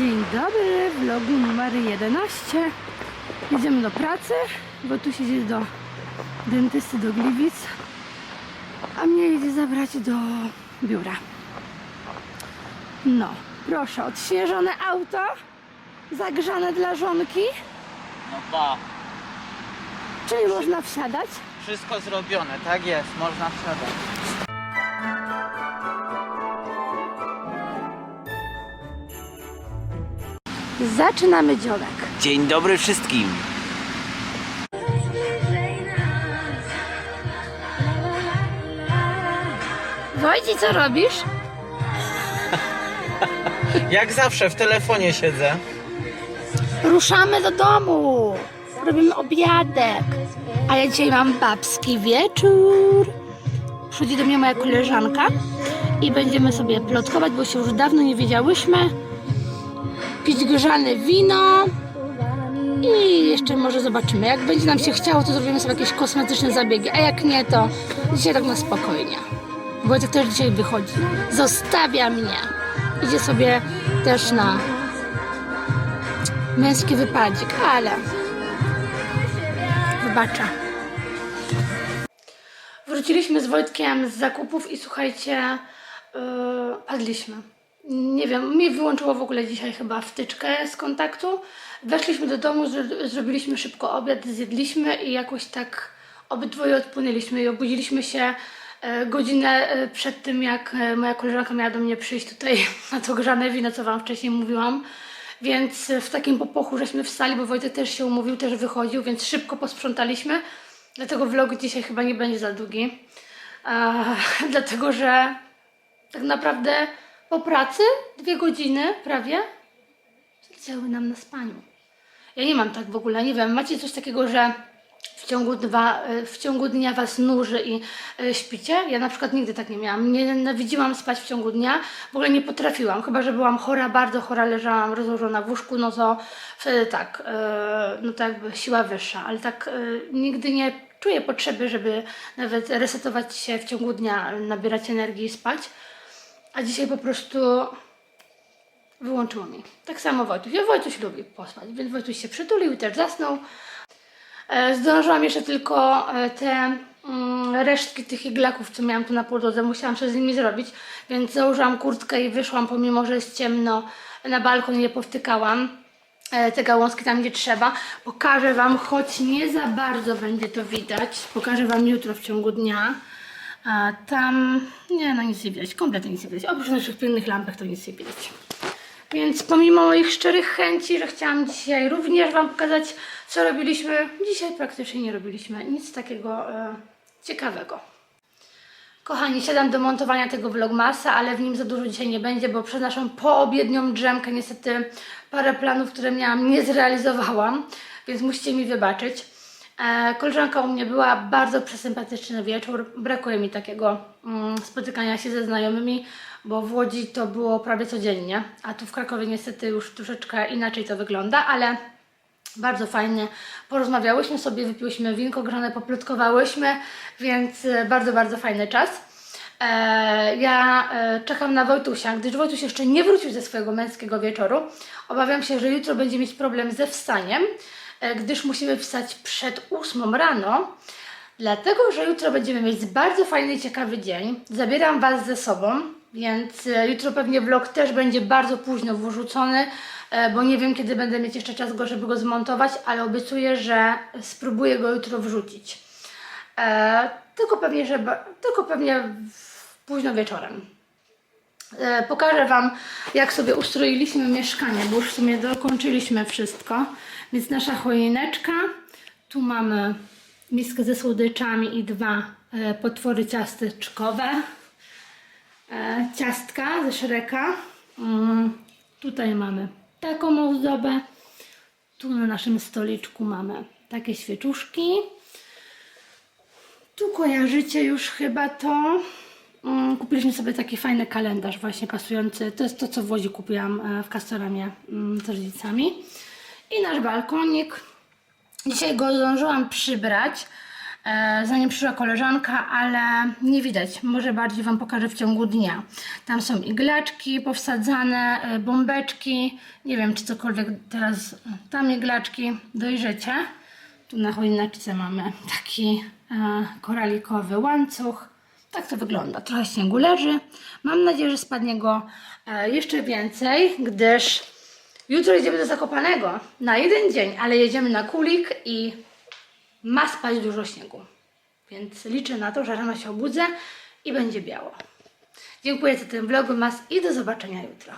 Dzień dobry, vlogu numer 11. Jedziemy do pracy, bo tu się idzie do dentysty do Gliwic, a mnie idzie zabrać do biura. No, proszę, odśnieżone auto, zagrzane dla żonki, No ba, czyli można wsiadać. wszystko zrobione, tak jest, można wsiadać. Zaczynamy dzionek. Dzień dobry wszystkim. Wojci, co robisz? Jak zawsze w telefonie siedzę. Ruszamy do domu. Robimy obiadek. A ja dzisiaj mam babski wieczór. Przychodzi do mnie moja koleżanka i będziemy sobie plotkować, bo się już dawno nie wiedziałyśmy. Pić grzane wino. I jeszcze może zobaczymy. Jak będzie nam się chciało, to zrobimy sobie jakieś kosmetyczne zabiegi. A jak nie, to dzisiaj tak na spokojnie. Wojtek też dzisiaj wychodzi. Zostawia mnie. Idzie sobie też na męski wypadzik, ale wybacza. Wróciliśmy z Wojtkiem z zakupów i słuchajcie, yy, padliśmy. Nie wiem, mnie wyłączyło w ogóle dzisiaj chyba wtyczkę z kontaktu. Weszliśmy do domu, zro- zrobiliśmy szybko obiad, zjedliśmy i jakoś tak obydwoje odpłynęliśmy i obudziliśmy się e, godzinę e, przed tym, jak e, moja koleżanka miała do mnie przyjść tutaj na to grzane wino, co Wam wcześniej mówiłam. Więc w takim popochu żeśmy wstali, bo Wojtek też się umówił, też wychodził, więc szybko posprzątaliśmy. Dlatego vlog dzisiaj chyba nie będzie za długi. Dlatego, że tak naprawdę po pracy dwie godziny prawie zleciały nam na spaniu. Ja nie mam tak w ogóle, nie wiem, macie coś takiego, że w ciągu, dwa, e, w ciągu dnia was nuży i e, śpicie? Ja na przykład nigdy tak nie miałam. Nienawidziłam spać w ciągu dnia, w ogóle nie potrafiłam. Chyba, że byłam chora, bardzo chora, leżałam rozłożona w łóżku, no to wtedy tak, e, no to jakby siła wyższa, ale tak nigdy nie czuję potrzeby, żeby nawet resetować się w ciągu dnia, nabierać energii i spać. A dzisiaj po prostu wyłączyło mi. Tak samo Wojtuś. Ja Wojtuś lubi pospać, więc Wojtuś się przytulił i też zasnął. E, Zdążyłam jeszcze tylko e, te mm, resztki tych iglaków, co miałam tu na podłodze, musiałam coś z nimi zrobić, więc założyłam kurtkę i wyszłam, pomimo że jest ciemno, na balkon i je powtykałam. E, Te gałązki tam gdzie trzeba. Pokażę Wam, choć nie za bardzo będzie to widać. Pokażę Wam jutro w ciągu dnia. A tam, nie no nic nie widać, kompletnie nic nie widać. Oprócz naszych pięknych lampek to nic nie widać. Więc pomimo moich szczerych chęci, że chciałam dzisiaj również Wam pokazać, co robiliśmy, dzisiaj praktycznie nie robiliśmy nic takiego e, ciekawego. Kochani, siadam do montowania tego vlogmasa, ale w nim za dużo dzisiaj nie będzie, bo przez naszą poobiednią drzemkę niestety parę planów, które miałam, nie zrealizowałam, więc musicie mi wybaczyć. E, koleżanka u mnie była, bardzo przesympatyczny wieczór. Brakuje mi takiego mm, spotykania się ze znajomymi, bo w Łodzi to było prawie codziennie, a tu w Krakowie niestety już troszeczkę inaczej to wygląda, ale bardzo fajnie porozmawiałyśmy sobie, wypiłyśmy winko grzane, poplotkowałyśmy, więc e, bardzo, bardzo fajny czas. E, ja czekam na Wojtusia, gdyż Wojtuś jeszcze nie wrócił ze swojego męskiego wieczoru. Obawiam się, że jutro będzie mieć problem ze wstaniem, gdyż musimy wstać przed 8 rano. Dlatego, że jutro będziemy mieć bardzo fajny i ciekawy dzień. Zabieram Was ze sobą, więc e, jutro pewnie vlog też będzie bardzo późno wrzucony, e, bo nie wiem kiedy będę mieć jeszcze czas go, żeby go zmontować, ale obiecuję, że spróbuję go jutro wrzucić. E, tylko pewnie, że, tylko pewnie późno wieczorem. E, Pokażę Wam, jak sobie ustroiliśmy mieszkanie, bo już w sumie dokończyliśmy wszystko. Więc nasza choineczka. Tu mamy miskę ze słodyczami i dwa e, potwory ciasteczkowe. E, ciastka ze Szreka. Mm, tutaj mamy taką ozdobę. Tu na naszym stoliczku mamy takie świeczuszki. Tu kojarzycie już chyba to. Mm, Kupiliśmy sobie taki fajny kalendarz właśnie pasujący. To jest to, co w Łodzi kupiłam e, w Castoramie mm, z rodzicami. I nasz balkonik. Dzisiaj go zdążyłam przybrać, e, zanim przyszła koleżanka, ale nie widać. Może bardziej Wam pokażę w ciągu dnia. Tam są iglaczki powsadzane, e, bombeczki. Nie wiem, czy cokolwiek teraz. Tam iglaczki dojrzecie. Tu na choineczce mamy taki koralikowy łańcuch. Tak to wygląda. Trochę śniegu leży. Mam nadzieję, że spadnie go e, jeszcze więcej, gdyż jutro jedziemy do Zakopanego na jeden dzień, ale jedziemy na kulik i ma spać dużo śniegu. Więc liczę na to, że rano się obudzę i będzie biało. Dziękuję za ten vlogmas i do zobaczenia jutro.